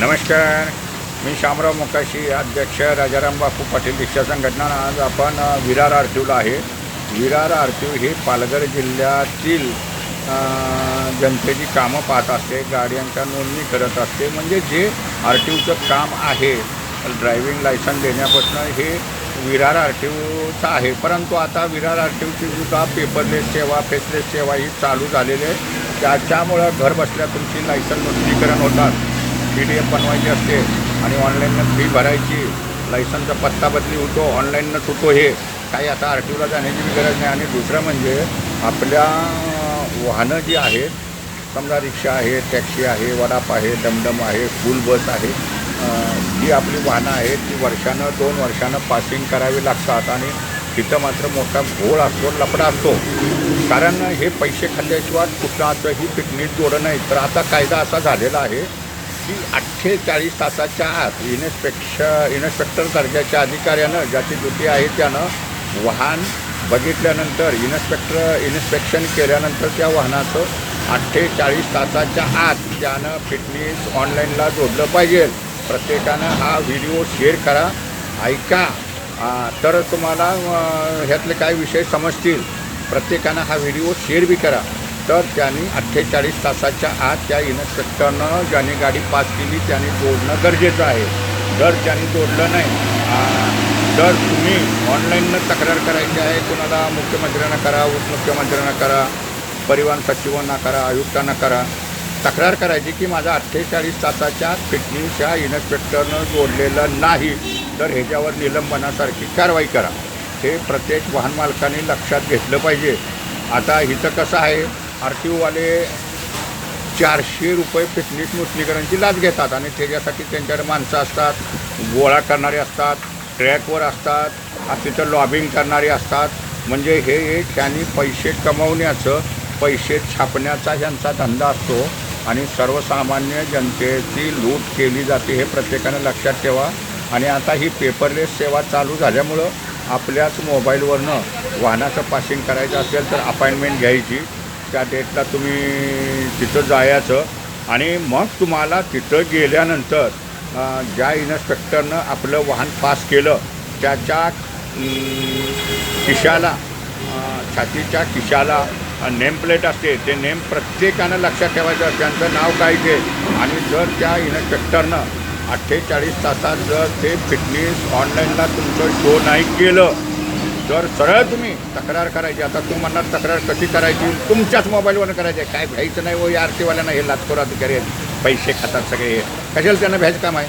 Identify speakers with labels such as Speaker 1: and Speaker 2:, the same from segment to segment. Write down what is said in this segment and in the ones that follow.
Speaker 1: नमस्कार. मी शामराव मोकाशी अध्यक्ष राजाराम बापू पाटील रिक्षा संघटना आज आपण विरार आर टी आहे. विरार आर टी हे पालघर जिल्ह्यातील जनतेची कामं पाहत असते गाड्यांच्या नोंदणी करत असते. म्हणजे जे आर टी ओचं काम आहे ड्रायव्हिंग लायसन देण्यापासून हे विरार आर टी ओचं आहे. परंतु आता विरार आर टी ओची सुद्धा पेपरलेस सेवा फेसलेस सेवा ही चालू झालेली आहे. त्याच्यामुळं घर बसल्या तुमची लायसन नोंदणीकरण होतात. पी डी एफ बनवायची असते आणि ऑनलाईननं फी भरायची लायसनचा पत्ता बदली होतो ऑनलाईनच होतो हे. काही आता आर टी ओला जाण्याची बी गरज नाही. आणि दुसरं म्हणजे आपल्या वाहनं जी आहेत समजा रिक्षा आहे टॅक्सी आहे वडाप आहे डमडम आहे स्कूल बस आहे जी आपली वाहनं आहेत ती वर्षानं दोन वर्षानं पासिंग करावी लागतात आणि तिथं मात्र मोठा घोळ असतो लपडा असतो. कारण हे पैसे खाल्ल्याशिवाय कुठलाचंही पिकनिक जोडं नाही. तर आता कायदा असा झालेला आहे की अठ्ठेचाळीस तासाच्या आत इन्स्पेक्श इन्स्पेक्टर दर्जाच्या अधिकाऱ्यानं ज्याची ड्युटी आहे त्यानं वाहन बघितल्यानंतर इन्स्पेक्टर इन्स्पेक्शन केल्यानंतर त्या वाहनाचं अठ्ठेचाळीस तासाच्या आत त्यानं फिटनेस ऑनलाईनला जोडलं पाहिजे. प्रत्येकानं हा व्हिडिओ शेअर करा. ऐका. तर तुम्हाला ह्यातले काय विषय समजतील? प्रत्येकानं हा व्हिडिओ शेअर बी करा. तर त्यांनी अठ्ठेचाळीस तासाच्या आत त्या इन्स्पेक्टरनं ज्याने गाडी पास केली त्याने जोडणं गरजेचं आहे. जर त्याने जोडलं नाही जर तुम्ही ऑनलाईननं तक्रार करायची आहे कुणाला मुख्यमंत्र्यांना करा उपमुख्यमंत्र्यांना करा परिवहन सचिवांना करा आयुक्तांना करा तक्रार करायची की माझा अठ्ठेचाळीस तासाच्या फिटनेसच्या इन्स्पेक्टरनं जोडलेलं नाही तर ह्याच्यावर निलंबनासारखी कारवाई करा. हे प्रत्येक वाहन मालकाने लक्षात घेतलं पाहिजे. आता इथं कसं आहे? आर टी ओवाले चारशे रुपये फिटनेस नूतनीकरणाची लाच घेतात आणि त्याच्यासाठी त्यांच्याकडे माणसं असतात गोळा करणारे असतात ट्रॅकवर असतात तिथं लॉबिंग करणारे असतात. म्हणजे हे एक त्यांनी पैसे कमवण्याचं पैसे छापण्याचा ह्यांचा धंदा असतो आणि सर्वसामान्य जनतेची लूट केली जाते हे प्रत्येकानं लक्षात ठेवा. आणि आता ही पेपरलेस सेवा चालू झाल्यामुळं आपल्याच मोबाईलवरनं वाहनाचं पासिंग करायचं असेल तर अपॉइंटमेंट घ्यायची. त्या डेटला तुम्ही तिथं जायचं आणि मग तुम्हाला तिथं गेल्यानंतर ज्या इन्स्पेक्टरनं आपलं वाहन पास केलं त्याच्या खिशाला छातीच्या खिशाला नेमप्लेट असते ते नेम प्रत्येकानं लक्षात ठेवायचं त्यांचं नाव काय ते? आणि जर त्या इन्स्पेक्टरनं अठ्ठेचाळीस तासात जर ते फिटनेस ऑनलाईनला तुमचं शो नाही केलं तर सरळ तुम्ही तक्रार करायची आता तू म्हणणार तक्रार कशी करायची? तुमच्याच मोबाईलवरनं करायची. आहे. काय भ्यायचं नाही व या आर हे लाचखोर अधिकारी आहेत. पैसे खातात सगळे. हे कशाला त्यांना भ्यायचं काम आहे?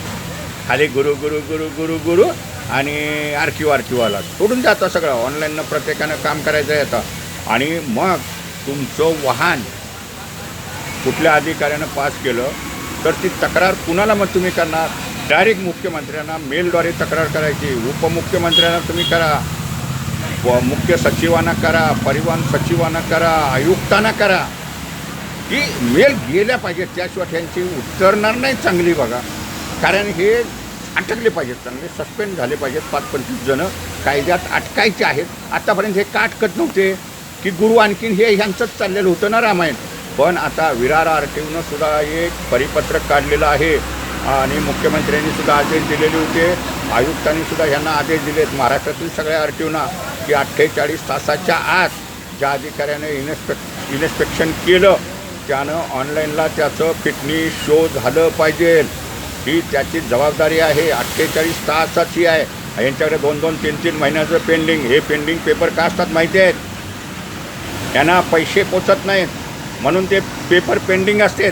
Speaker 1: खाली गुरु गुरु गुरु गुरु गुरु आणि आर क्यू आर क्यूवाला सोडून जातं सगळं. ऑनलाईननं प्रत्येकानं काम करायचं आहे आता. आणि मग तुमचं वाहन कुठल्या अधिकाऱ्यानं पास केलं तर ती तक्रार कुणाला मग तुम्ही करणार? डायरेक्ट मुख्यमंत्र्यांना मेलद्वारे तक्रार करायची. उपमुख्यमंत्र्यांना तुम्ही करा. मुख्य सचिवांना करा परिवहन सचिवांना करा आयुक्तांना करा. ही मेल गेल्या पाहिजेत त्याशिवाय त्यांची उतरणार नाही चांगली बघा. कारण हे अटकले पाहिजेत चांगले सस्पेंड झाले पाहिजेत पाच पंचवीस जणं. कायद्यात अटकायचे आहेत. आतापर्यंत हे का अटकत नव्हते? की गुरु आणखीन हे ह्यांचंच चाललेलं होतं ना रामायण. पण आता विरार आर सुद्धा एक परिपत्रक काढलेलं आहे. आणि मुख्यमंत्र्यांनी सुद्धा आदेश दिलेले होते. आयुक्तांनी सुद्धा ह्यांना आदेश दिलेत. महाराष्ट्रातील सगळ्या आर की अठ्ठेचाळीस तासाच्या आत ज्या अधिकाऱ्याने इन्स्पेक् इन्स्पेक्शन केलं त्यानं ऑनलाईनला त्याचं फिटनेस शो झालं पाहिजे. ही त्याची जबाबदारी आहे. अठ्ठेचाळीस तासाची आहे. यांच्याकडे दोन दोन तीन तीन महिन्याचं पेंडिंग हे पेंडिंग पेपर का असतात माहिती आहेत? त्यांना पैसे पोचत नाहीत. म्हणून ते पेपर पेंडिंग असतात.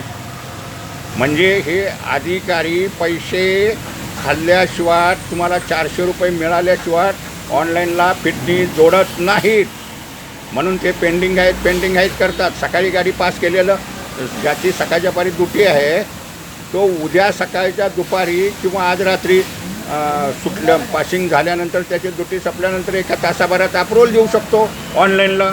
Speaker 1: म्हणजे हे अधिकारी पैसे खाल्ल्याशिवाय तुम्हाला चारशे रुपये मिळाल्याशिवाय ऑनलाईनला फिटनेस जोडत नाहीत. म्हणून ते पेंडिंग आहेत पेंडिंग आहेत करतात. सकाळी गाडी पास केलेलं ज्याची सकाळच्या पारी दुटी आहे तो उद्या सकाळच्या दुपारी किंवा आज रात्री सुटलं पासिंग झाल्यानंतर त्याची दुटी संपल्यानंतर एका तासाभरात अप्रूवल देऊ शकतो ऑनलाईनला.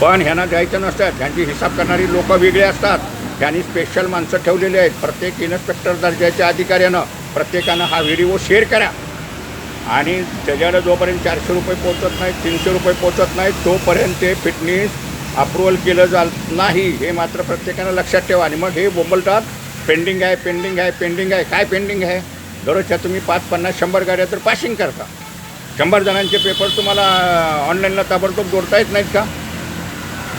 Speaker 1: पण ह्यांना द्यायचं नसतात ह्यांची हिसाब करणारी लोकं वेगळी असतात. त्यांनी स्पेशल माणसं ठेवलेली आहेत. प्रत्येक इन्स्पेक्टर दर्जाच्या अधिकाऱ्यानं प्रत्येकानं हा व्हिडिओ शेअर करा. आणि त्याच्यानं जोपर्यंत चारशे रुपये पोचत नाहीत तीनशे रुपये पोचत नाहीत तोपर्यंत ते फिटनेस अप्रुव्हल केलं जात नाही. हे मात्र प्रत्येकानं लक्षात ठेवा. आणि मग हे बोंबलतात पेंडिंग आहे पेंडिंग आहे पेंडिंग आहे. काय पेंडिंग आहे? दररोजच्या तुम्ही पाच पन्नास शंभर गाड्या तर पासिंग करता. शंभर जणांचे पेपर तुम्हाला ऑनलाईनला ताबडतोब जोडता येत नाहीत का?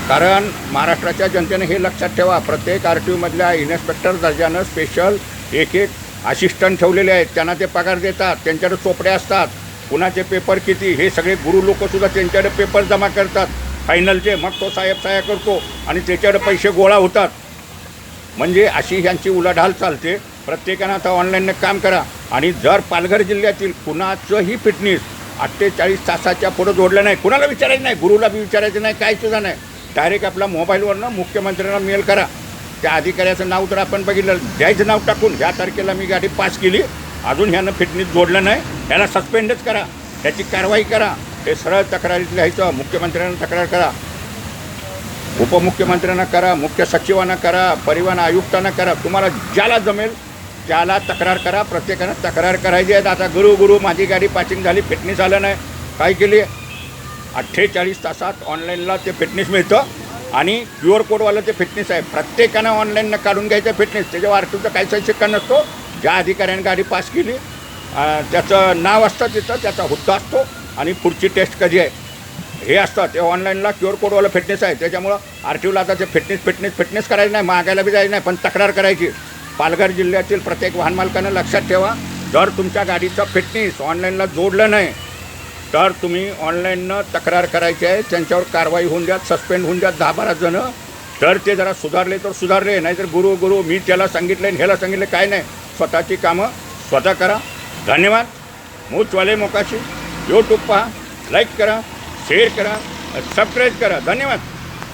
Speaker 1: कारण महाराष्ट्राच्या जनतेने हे लक्षात ठेवा प्रत्येक आर टी ओमधल्या इन्स्पेक्टर दर्जानं स्पेशल एक एक असिस्टंट ठेवलेले आहेत. त्यांना ते पगार देतात त्यांच्याकडे चोपडे असतात. कुणाचे पेपर किती हे सगळे गुरु लोकसुद्धा त्यांच्याकडे पेपर जमा करतात. फायनलचे मग तो साहेब साया करतो आणि त्याच्याकडे पैसे गोळा होतात. म्हणजे अशी ह्यांची उलाढाल चालते. प्रत्येकानं आता ऑनलाईननं काम करा. आणि जर पालघर जिल्ह्यातील कुणाचंही फिटनेस अठ्ठेचाळीस तासाच्या पुढं जोडलं नाही कुणाला विचारायचं नाही? गुरुला बी विचारायचं नाही काय सुद्धा नाही. डायरेक्ट आपला मोबाईलवरनं मुख्यमंत्र्यांना मेल करा. त्या अधिकाऱ्याचं नाव तर आपण बघितलं. द्यायचं नाव टाकून ह्या तारखेला मी गाडी पास केली. अजून ह्यानं फिटनेस जोडलं नाही. ह्याला सस्पेंडच करा. त्याची कारवाई करा. हे सरळ तक्रारीत लिहायचं. मुख्यमंत्र्यांना तक्रार करा. उपमुख्यमंत्र्यांना करा. मुख्य सचिवांना करा. परिवहन आयुक्तांना करा. तुम्हाला ज्याला जमेल त्याला तक्रार करा. प्रत्येकानं तक्रार करायची आहे आता गुरु गुरु माझी गाडी पासिंग झाली. फिटनेस आलं नाही. काय केली? अठ्ठेचाळीस तासात ऑनलाईनला ते फिटनेस मिळतं. आणि क्यू आर कोडवालं ते फिटनेस आहे. प्रत्येकानं ऑनलाईननं काढून घ्यायचं फिटनेस त्याच्यावर आरटीचा काहीच शिक्का नसतो. ज्या अधिकाऱ्याने गाडी पास केली त्याचं नाव असतं तिथं त्याचा हुद्दा असतो आणि पुढची टेस्ट कधी आहे? हे असतं. ते ऑनलाईनला क्यू आर कोडवालं फिटनेस आहे. त्याच्यामुळं आर टी ओला आता ते फिटनेस फिटनेस फिटनेस करायचं नाही. मागायला बी जायचं नाही. पण तक्रार करायची. पालघर जिल्ह्यातील प्रत्येक वाहनमालकानं लक्षात ठेवा. जर तुमच्या गाडीचं फिटनेस ऑनलाईनला जोडलं नाही तर तुम्ही ऑनलाईननं तक्रार करायची आहे त्यांच्यावर कारवाई होऊन द्या सस्पेंड होऊन द्या दहा बारा जणं. तर ते जरा सुधारले तर सुधारले नाहीतर गुरु गुरु मी त्याला सांगितलं ह्याला सांगितलं काय नाही. स्वतःची कामं स्वतः करा. धन्यवाद. मूचवाले मोकाशी. यूट्यूब पहा लाईक करा शेअर करा सबस्क्राईब करा. धन्यवाद.